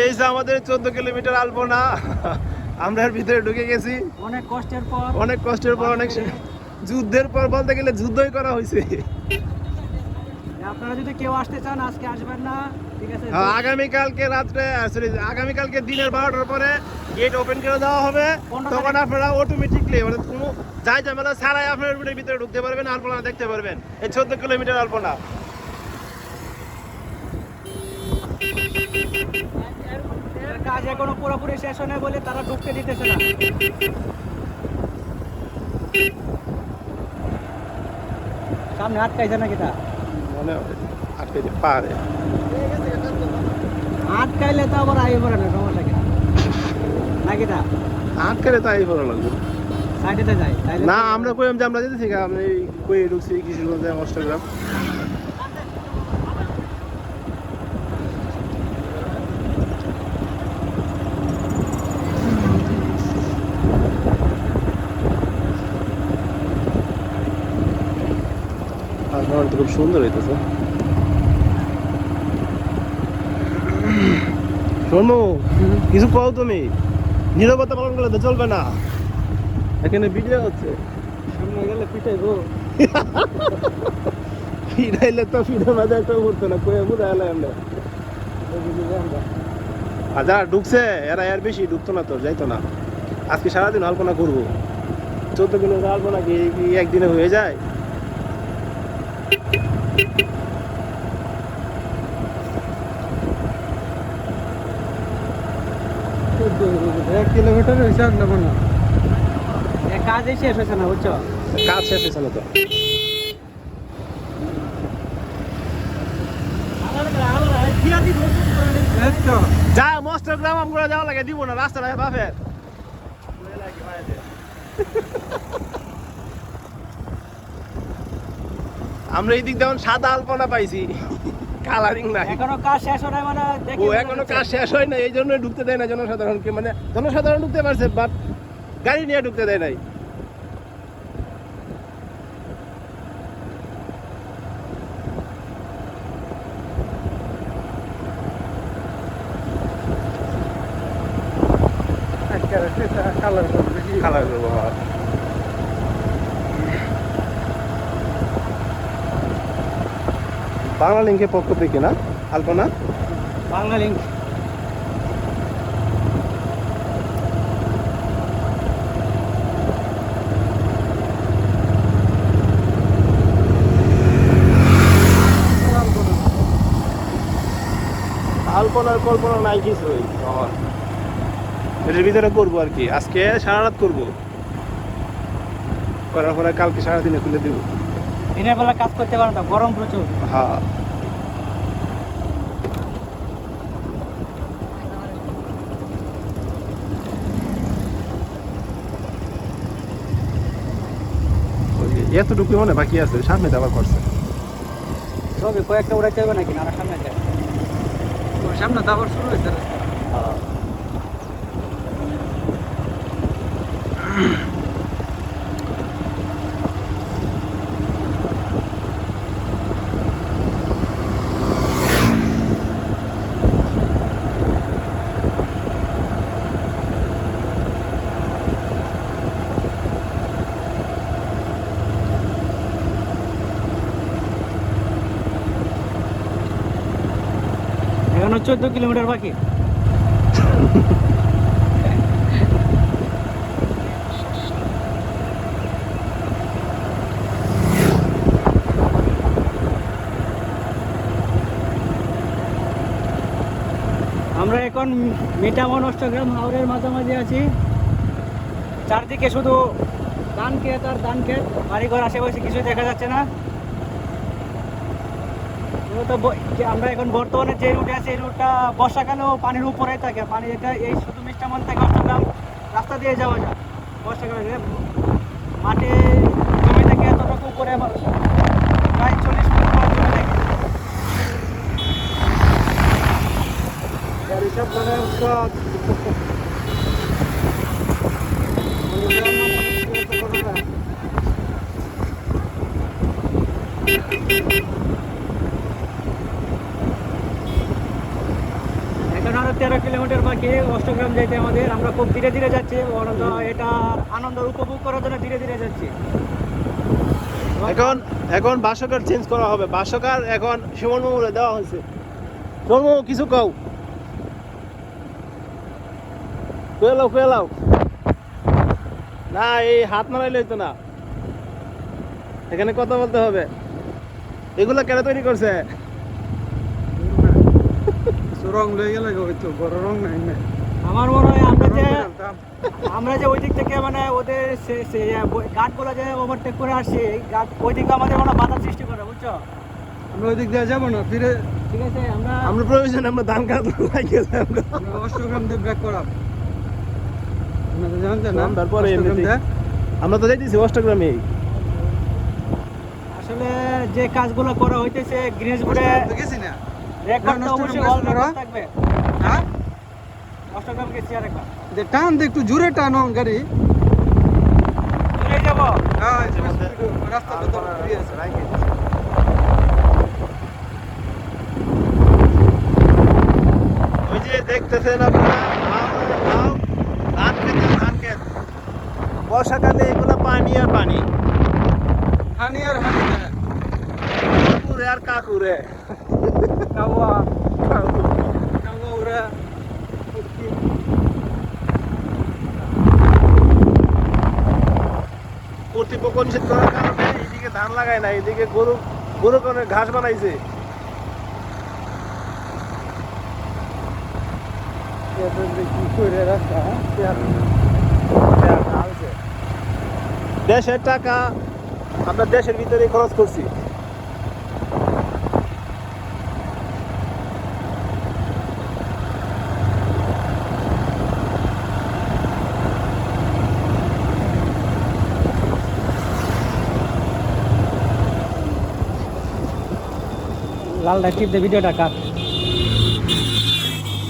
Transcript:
এই যে আমাদের চোদ্দ কিলোমিটার আলপনা আমরা ভিতরে ঢুকে গেছি। অনেক কষ্টের পর। অনেক কষ্টের পর অনেক যুদ্ধের পর বলতে গেলে যুদ্ধই করা হয়েছে। আপনারা যদি কেউ আসতে চান আজকে আসবেন না ঠিক আছে? হ্যাঁ, আগামীকালকে রাত্রে সরি আগামীকালকে দিনের বারোটার পরে গেট ওপেন করে দেওয়া হবে। পনেরো তখন আপনারা অটোমেটিকলি মানে কোনো যাই ঝামেলা ছাড়াই আপনার ভিতরে ঢুকতে পারবেন আলপনা দেখতে পারবেন। এই চোদ্দ কিলোমিটার আলপনা। কাজ এখনও পুরোপুরি শেষ হয় বলে তারা ঢুকতে দিতেছে না। সামনে আটকাইছে নাকি তা? মনে আটকে যেতে পারে। আটকাইলে তো আবার আই পড়ে না সমস্যা কি? নাকি তা? তো আই ভালো লাগবে। সাইডেতে যাই না আমরা কইলাম যে আমরা যেতেছি গা, আমরা কই ঢুকছি কিশোরগঞ্জে অষ্টগ্রাম খুব সুন্দর হইতেছে। শোনো কিছু কও তুমি? নিরবতা পালন করলে তো চলবে না। এখানে ভিডিও হচ্ছে। সামনে গেলে পিটাইবো। ফিরাইলে তো মাঝে উঠতো না, কয়ে আমরা। আর যারা ঢুকছে। এরা এর বেশি ঢুকতো না তো, যাইতো না। আজকে সারাদিন আলপনা করব। চোদ্দ কিলোমিটার আলপনা কি একদিনে হয়ে যায়? এক কিলোমিটার হয়েছে না। মনে কাজই শেষ হয়েছে না বুঝছ? কাজ শেষ হয়েছে না তো? যা মস্ত গ্রাম আমরা যাওয়া লাগে দিব না রাস্তা লাগে আমরা এই দিক যেমন সাদা আলপনা পাইছি। কালারিং নাই। এখনও কাজ শেষ হয় মানে দেখি ও এখনও কাজ শেষ হয় না এই জন্য ঢুকতে দেয় না জনসাধারণকে। মানে জনসাধারণ ঢুকতে পারছে বাট গাড়ি নিয়ে ঢুকতে দেয় নাই। কালার করব কালার করব বাংলা লিঙ্কের পক্ষ থেকে না আলপনা? বাংলা লিঙ্ক আলপনার কল্পনা নাই কিছুই। আমার এটার ভিতরে করব আর কি। আজকে সারা রাত করব। করার পরে কালকে সারাদিনে খুলে দেবো। দিনের বেলা কাজ করতে পারো না গরম প্রচুর। হ্যাঁ। এতটুকু মনে বাকি আছে সামনে আবার করছে। ছবি কয়েকটা উড়াইতে হবে নাকি? না সামনে যায় সামনে তো আবার শুরু হয়েছে এখনও চোদ্দ কিলোমিটার বাকি। আমরা এখন মিটামন অষ্টগ্রাম হাওড়ের মাঝামাঝি আছি। চারদিকে শুধু ধান ক্ষেত আর ধান ক্ষেত বাড়িঘর, আশেপাশে কিছু দেখা যাচ্ছে না। তো আমরা এখন বর্তমানে যে রুটে আছে, এই রুটটা বর্ষাকালেও পানির উপরে থাকে। পানি এটা এই শুধু মিষ্টামান থেকে চট্টগ্রাম রাস্তা দিয়ে যাওয়া যায়। বর্ষাকালে মাটি জমি থেকে, এতটুকু উপরে প্রায় চল্লিশ করে জমি কিলোমিটার বাকি অষ্টগ্রাম যাইতে আমাদের। আমরা খুব ধীরে ধীরে যাচ্ছি এটা আনন্দ উপভোগ করার জন্য ধীরে ধীরে যাচ্ছি। এখন এখন বাসকার চেঞ্জ করা হবে। বাসকার এখন সুমন মামুরে দেওয়া হয়েছে। সুমন কিছু কও? কুয়েলাও কুয়েলাও না, এই হাত নাড়াইলে হইতো না। এখানে কথা বলতে হবে। এগুলো কেন তৈরি করছে? রং লয়ে গেলে হয়তো বড় রং নাই না। আমার মনে হয় আমরা যে আমরা যে ওই দিক থেকে মানে ওদের গার্ডগুলো যে ওভারটেক করে গার্ড ওই দিকে আমাদের মানে বাধা সৃষ্টি করে বুঝছ? আমরা ওই দিক দিয়ে যাব না ফিরে ঠিক আছে আমরা আমরা প্রয়োজন আমরা ধান আমরা আমরা অষ্টগ্রাম দিয়ে ব্রেক করাম আপনারা তো জানতেন না সন্ধ্যার পরে অষ্টগ্রাম এমনিতেই। দিয়ে আমরা তো যাইতেছি অষ্টগ্রামে আসলে যে কাজগুলো করা হইতেছে অষ্টগ্রাম গেছি না। হ্যাঁ অষ্টগ্রাম গেছি আর একবার। যে টান একটু জোরে টানো গাড়ি। হ্যাঁ তো ওই যে দেখতেছেন আপনারা বর্ষাকালে এগুলো পানি আর পানি। হানি আর হানি কাকুরে আর কাকুরে। কর্তৃপক্ষ নিষেধ করার কারণে এইদিকে ধান লাগায় না এইদিকে গরু গরু কারণে ঘাস বানাইছে। হ্যাঁ? দেশের টাকা আমরা দেশের ভিতরে খরচ করছি। লাল টিপ দে ভিডিওটা কাট